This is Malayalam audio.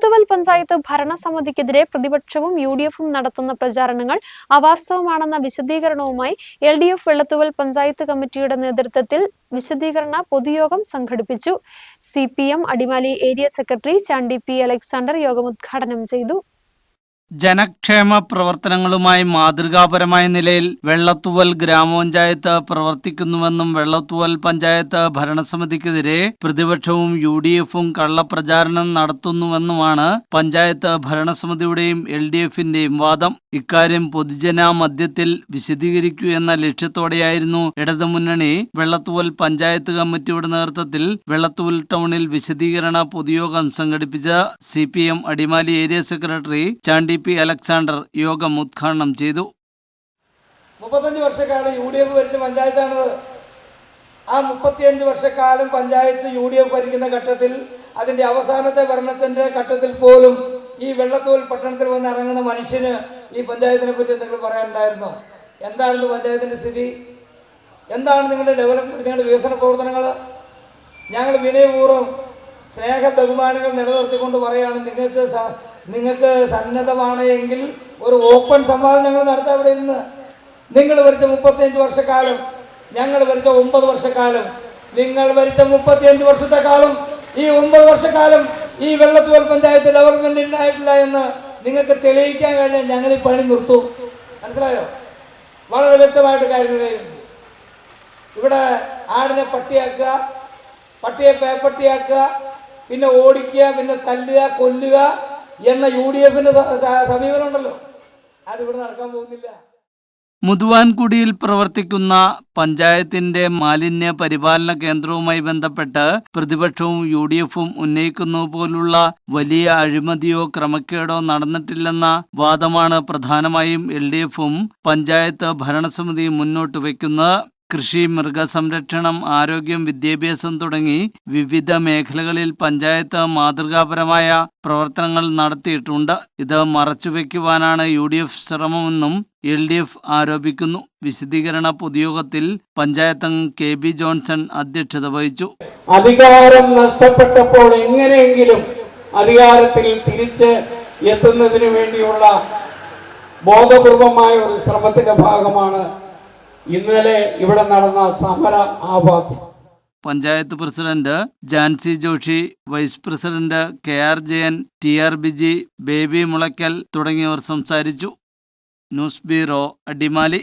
വെള്ളത്തുവൽ പഞ്ചായത്ത് ഭരണസമിതിക്കെതിരെ പ്രതിപക്ഷവും യു ഡി എഫും നടത്തുന്ന പ്രചാരണങ്ങൾ അവാസ്തവമാണെന്ന വിശദീകരണവുമായി L D F Vellathuval panchayat കമ്മിറ്റിയുടെ നേതൃത്വത്തിൽ വിശദീകരണ പൊതുയോഗം സംഘടിപ്പിച്ചു. C P M Adimali area secretary Chandy P Alexander യോഗം ഉദ്ഘാടനം ചെയ്തു. ജനക്ഷേമ പ്രവർത്തനങ്ങളുമായി മാതൃകാപരമായ നിലയിൽ വെള്ളത്തുവൽ ഗ്രാമപഞ്ചായത്ത് പ്രവർത്തിക്കുന്നുവെന്നും വെള്ളത്തുവൽ പഞ്ചായത്ത് ഭരണസമിതിക്കെതിരെ പ്രതിപക്ഷവും യു ഡി എഫും കള്ളപ്രചാരണം നടത്തുന്നുവെന്നുമാണ് പഞ്ചായത്ത് ഭരണസമിതിയുടെയും എൽ ഡി എഫിന്റെയും വാദം. ഇക്കാര്യം പൊതുജന മധ്യത്തിൽ വിശദീകരിക്കൂ എന്ന ലക്ഷ്യത്തോടെയായിരുന്നു ഇടതുമുന്നണി വെള്ളത്തുവൽ പഞ്ചായത്ത് കമ്മിറ്റിയുടെ നേതൃത്വത്തിൽ വെള്ളത്തുവൽ ടൗണിൽ വിശദീകരണ പൊതുയോഗം സംഘടിപ്പിച്ച C Adimali area secretary Chandy P Alexander യോഗം ഉദ്ഘാടനം ചെയ്തു. മുപ്പത്തഞ്ച് വർഷക്കാലം യു ഡി എഫ് ഭരിച്ച പഞ്ചായത്താണത്. ആ മുപ്പത്തിയഞ്ച് വർഷക്കാലം പഞ്ചായത്ത് യു ഡി എഫ് ഭരിക്കുന്ന ഘട്ടത്തിൽ അതിന്റെ അവസാനത്തെ ഭരണത്തിന്റെ ഘട്ടത്തിൽ പോലും ഈ വെള്ളത്തോൽ പട്ടണത്തിൽ വന്ന് ഇറങ്ങുന്ന മനുഷ്യന് ഈ പഞ്ചായത്തിനെ പറ്റി എന്തെങ്കിലും പറയാനുണ്ടായിരുന്നോ? എന്തായിരുന്നു പഞ്ചായത്തിന്റെ സ്ഥിതി? എന്താണ് നിങ്ങളുടെ ഡെവലപ്മെന്റ് നിങ്ങളുടെ വികസന പ്രവർത്തനങ്ങൾ? ഞങ്ങൾ വിനയപൂർവം സ്നേഹ ബഹുമാനങ്ങൾ നിലനിർത്തിക്കൊണ്ട് പറയുകയാണ് നിങ്ങൾക്ക് നിങ്ങൾക്ക് സന്നദ്ധമാണ് എങ്കിൽ ഒരു ഓപ്പൺ സംവാദം ഞങ്ങൾ നടത്താം ഇവിടെ ഇന്ന് നിങ്ങൾ ഭരിച്ച മുപ്പത്തിയഞ്ച് വർഷക്കാലം ഞങ്ങൾ ഭരിച്ച ഒമ്പത് വർഷക്കാലം നിങ്ങൾ ഭരിച്ച മുപ്പത്തിയഞ്ച് വർഷത്തെ കാലം ഈ ഒമ്പത് വർഷക്കാലം ഈ വെള്ളത്തുവൽ പഞ്ചായത്ത് ഡെവലപ്മെന്റ് ഉണ്ടായിട്ടില്ല എന്ന് നിങ്ങൾക്ക് തെളിയിക്കാൻ കഴിഞ്ഞാൽ ഞങ്ങൾ ഈ പണി നിർത്തും. മനസ്സിലായോ? വളരെ വ്യക്തമായിട്ട് കാര്യങ്ങൾ ചെയ്യുന്നു ഇവിടെ ആടിനെ പട്ടിയാക്കുക പട്ടിയെ പേപ്പട്ടിയാക്കുക പിന്നെ ഓടിക്കുക പിന്നെ തല്ലുക കൊല്ലുക എന്ന യു ഡി എഫിന്റെ സമീപനം ഉണ്ടല്ലോ അതിവിടെ നടക്കാൻ പോകുന്നില്ല. മുതുവാൻകുടിയിൽ പ്രവർത്തിക്കുന്ന പഞ്ചായത്തിന്റെ മാലിന്യ പരിപാലന കേന്ദ്രവുമായി ബന്ധപ്പെട്ട് പ്രതിപക്ഷവും യു ഡി എഫും ഉന്നയിക്കുന്നത് പോലുള്ള വലിയ അഴിമതിയോ ക്രമക്കേടോ നടന്നിട്ടില്ലെന്ന വാദമാണ് പ്രധാനമായും എൽ ഡി എഫും പഞ്ചായത്ത് ഭരണസമിതിയും മുന്നോട്ട് വയ്ക്കുന്നത് കൃഷി മൃഗസംരക്ഷണം ആരോഗ്യം വിദ്യാഭ്യാസം തുടങ്ങി വിവിധ മേഖലകളിൽ പഞ്ചായത്ത് മാതൃകാപരമായ പ്രവർത്തനങ്ങൾ നടത്തിയിട്ടുണ്ട്. ഇത് മറച്ചുവെക്കുവാനാണ് യു ഡി എഫ് ശ്രമമെന്നും എൽ ഡി എഫ് ആരോപിക്കുന്നു. വിശദീകരണ പൊതുയോഗത്തിൽ പഞ്ചായത്ത് അംഗം കെ ബി ജോൺസൺ അധ്യക്ഷത വഹിച്ചു. അധികാരം നഷ്ടപ്പെട്ടപ്പോൾ എങ്ങനെയെങ്കിലും അധികാരത്തിൽ തിരിച്ച് എത്തുന്നതിന് വേണ്ടിയുള്ള ബോധപൂർവമായ ഒരു ശ്രമത്തിന്റെ ഭാഗമാണ് ഇന്നലെ ഇവിടെ നടന്ന സമര ആഭാസം panchayat president Jancy Joshy vice president K R Jayan T R Biji Baby Mulakkal തുടങ്ങിയവർ സംസാരിച്ചു. News bureau Adimali.